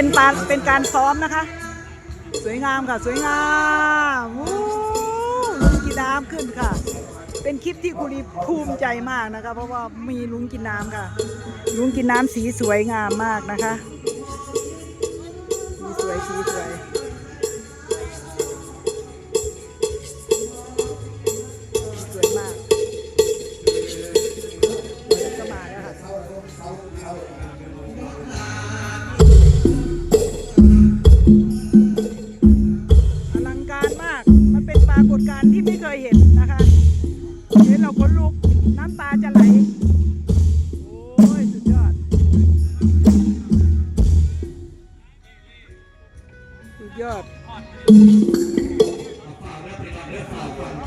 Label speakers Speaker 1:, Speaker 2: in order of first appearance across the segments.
Speaker 1: เป็นปาเป็นการซ้อมนะคะ สวยงามค่ะ สวยงามลุงกินน้ำขึ้นค่ะ เป็นคลิปที่คุรีภูมิใจมากนะคะ เพราะว่ามีลุงกินน้ำค่ะ ลุงกินน้ำสีสวยงามมากนะคะ สีสวยสีสวย อด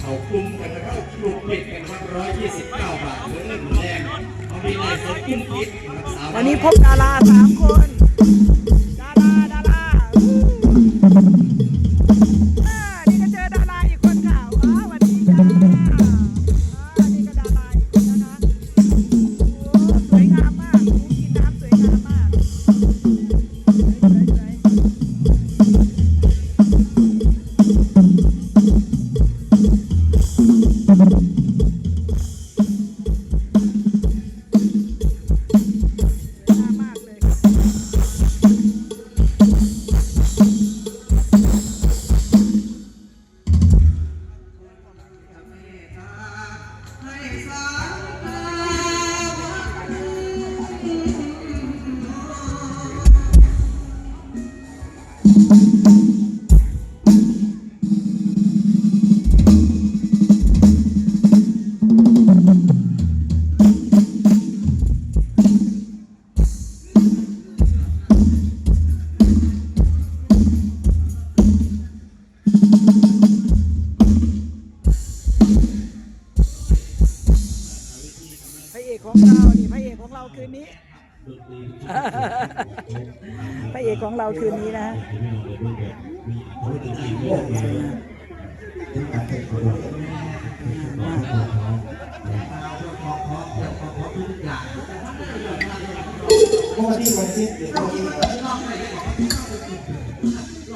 Speaker 2: เขาคุ้มกันนะครับลูกปิดกันวันร้อยยี่สิบเก้าบาทเหลือเงินแดงเขามีลายสดกุ้มปิดรักษา
Speaker 1: วันนี้พบดาราสามคน ของเรานี่พระเอกของเราคืนนี้พระเอกของเราคืนนี้นะฮะ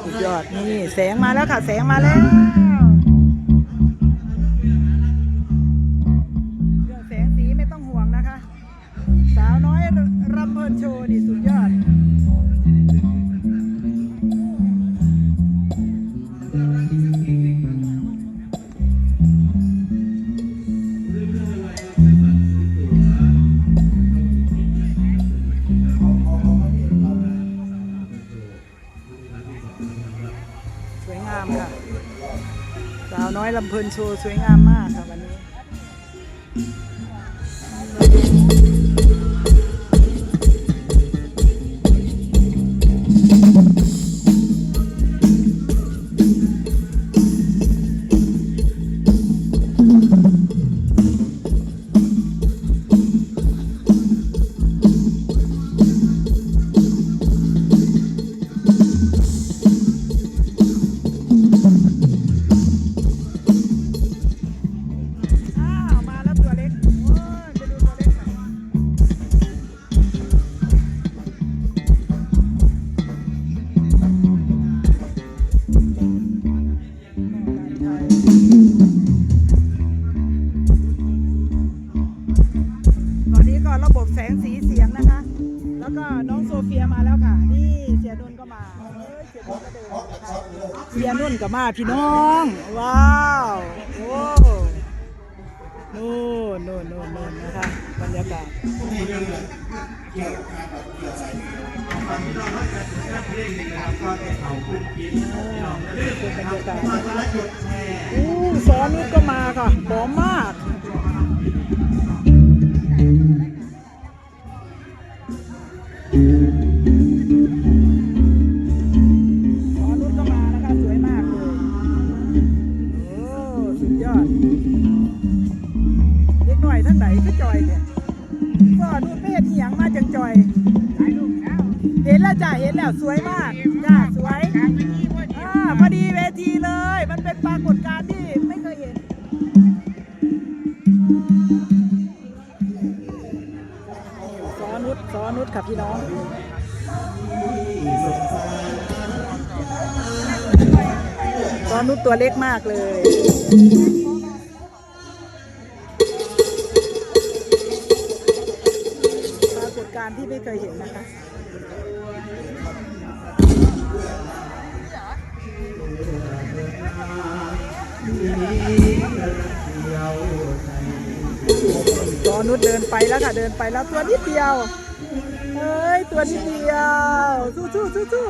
Speaker 1: สุดยอดนี่แสงมาแล้วค่ะ แสงมาแล้ว รำเพลินโชว์นี่สุดยอดสวยงามค่ะ สาวน้อยลำเพลินโชว์สวยงามมาก เฟียมาแล้วค่ะ นี่เสียนุ่นก็มาเสียนุ่นก็มาพี่น้อง ว้าวโอ้นู่นนู่นนู่นนู่นนะคะบรรยากาศเป็นบรรยากาศอู้ซอนุชก็มาค่ะหอมมาก วยมากจ้าสวยอ่าพอดีเวทีเลย มันเป็นปรากฏการณ์ที่ไม่เคยเห็นซอนุชซอนุชครับพี่น้อง
Speaker 2: ซ
Speaker 1: อนุชตัวเล็กมากเลยปรากฏการณ์ที่ไม่เคยเห็นนะคะ ไปแล้วค่ะเดินไปแล้วตัวนิดเดียวเฮ้ยตัวนิดเดียวสู้สู้สู้สู้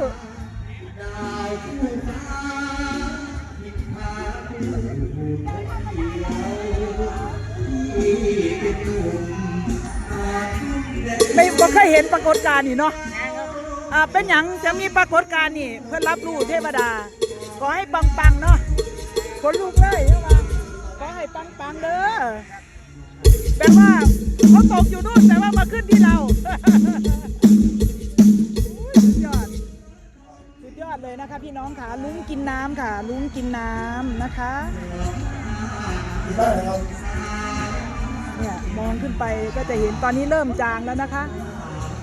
Speaker 1: ไม่บ่เคยเห็นปรากฏการณ์นี่เนาะอ่าเป็นหยังจะมีปรากฏการณ์นี่ เพื่อรับรู้เทวดา ขอให้ปังๆเนาะขนลุกเลยขอให้ปังๆเด้อ แปลว่าเขาตกอยู่นู่นแต่ว่ามาขึ้นที่เรายสุดยอดสุดยอดเลยนะคะพี่น้องค่ะลุงกินน้ำค่ะ ลุงกินน้ำนะคะเนี่ยมองขึ้นไปก็จะเห็นตอนนี้เริ่มจางแล้วนะคะ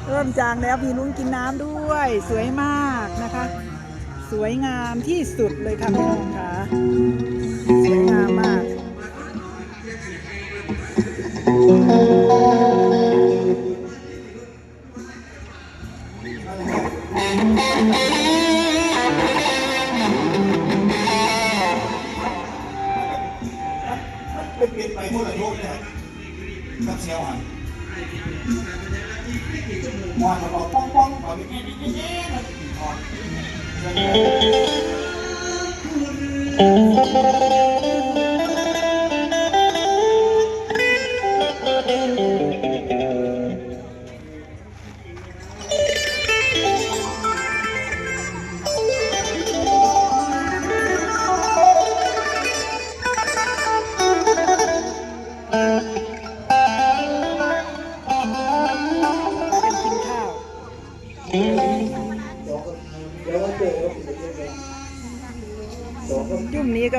Speaker 1: เริ่มจางแล้วมีลุงกินน้ำด้วย สวยมากนะคะ สวยงามที่สุดเลยค่ะพี่น้องค่ะ
Speaker 3: เป็นเปลี่ยนไปหมื่อไหร่โยกเนี่ยกับเซลล์หันมอนมาบป้องป้องบอกไม่กี่ปีเย้มันมอน
Speaker 1: เป็น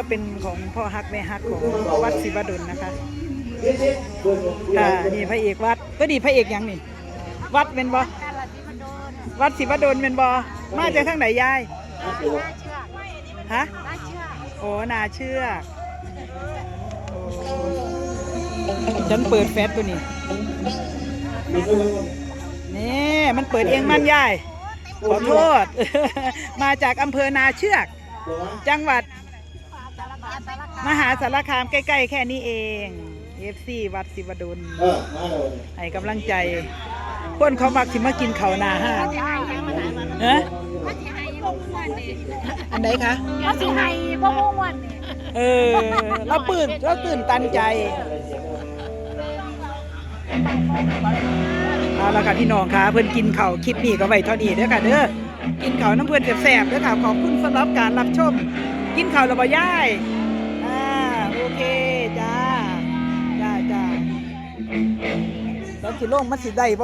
Speaker 1: เป็นของพ่อฮักแม่ฮักของวัดศิวดลนะคะค่ะนี่พระเอกวัดก็ดีพระเอกยังนี่ วัดเป็นบอวัดศิวดลเป็นบอมาจากทางไหนยายฮะโอ้นาเชือกโอ้ฉันเปิดแฟตตัวนี้นี่มันเปิดเองมันยายขอโทษ มาจากอำเภอนาเชือก จังหวัด มหาสารคามใกล้ ๆ แค่นี้เองเอฟซีวัดศิวดล
Speaker 3: เออมาเลย
Speaker 1: ให้กำลังใจคนเขามักสิมากินเขาวหนาห้างฮะอันไหนคะ
Speaker 4: ก็สิให้บ่ม่วนนี่
Speaker 1: เออเราปืนเราตื่นตันใจเอาละค่ะพี่น้องค่ะเพื่อนกินเขาวคลิปนี้ก็ไว้เท่านี้เด้อค่ะเด้อกินเขาวน้ำเพื่อนแสบๆเด้อค่ะขอบคุณสำหรับการรับชม กินเขาวระบย่ายอ่าโอ เคจ้า จ้าจ้าแล้วสิลงมันสิได้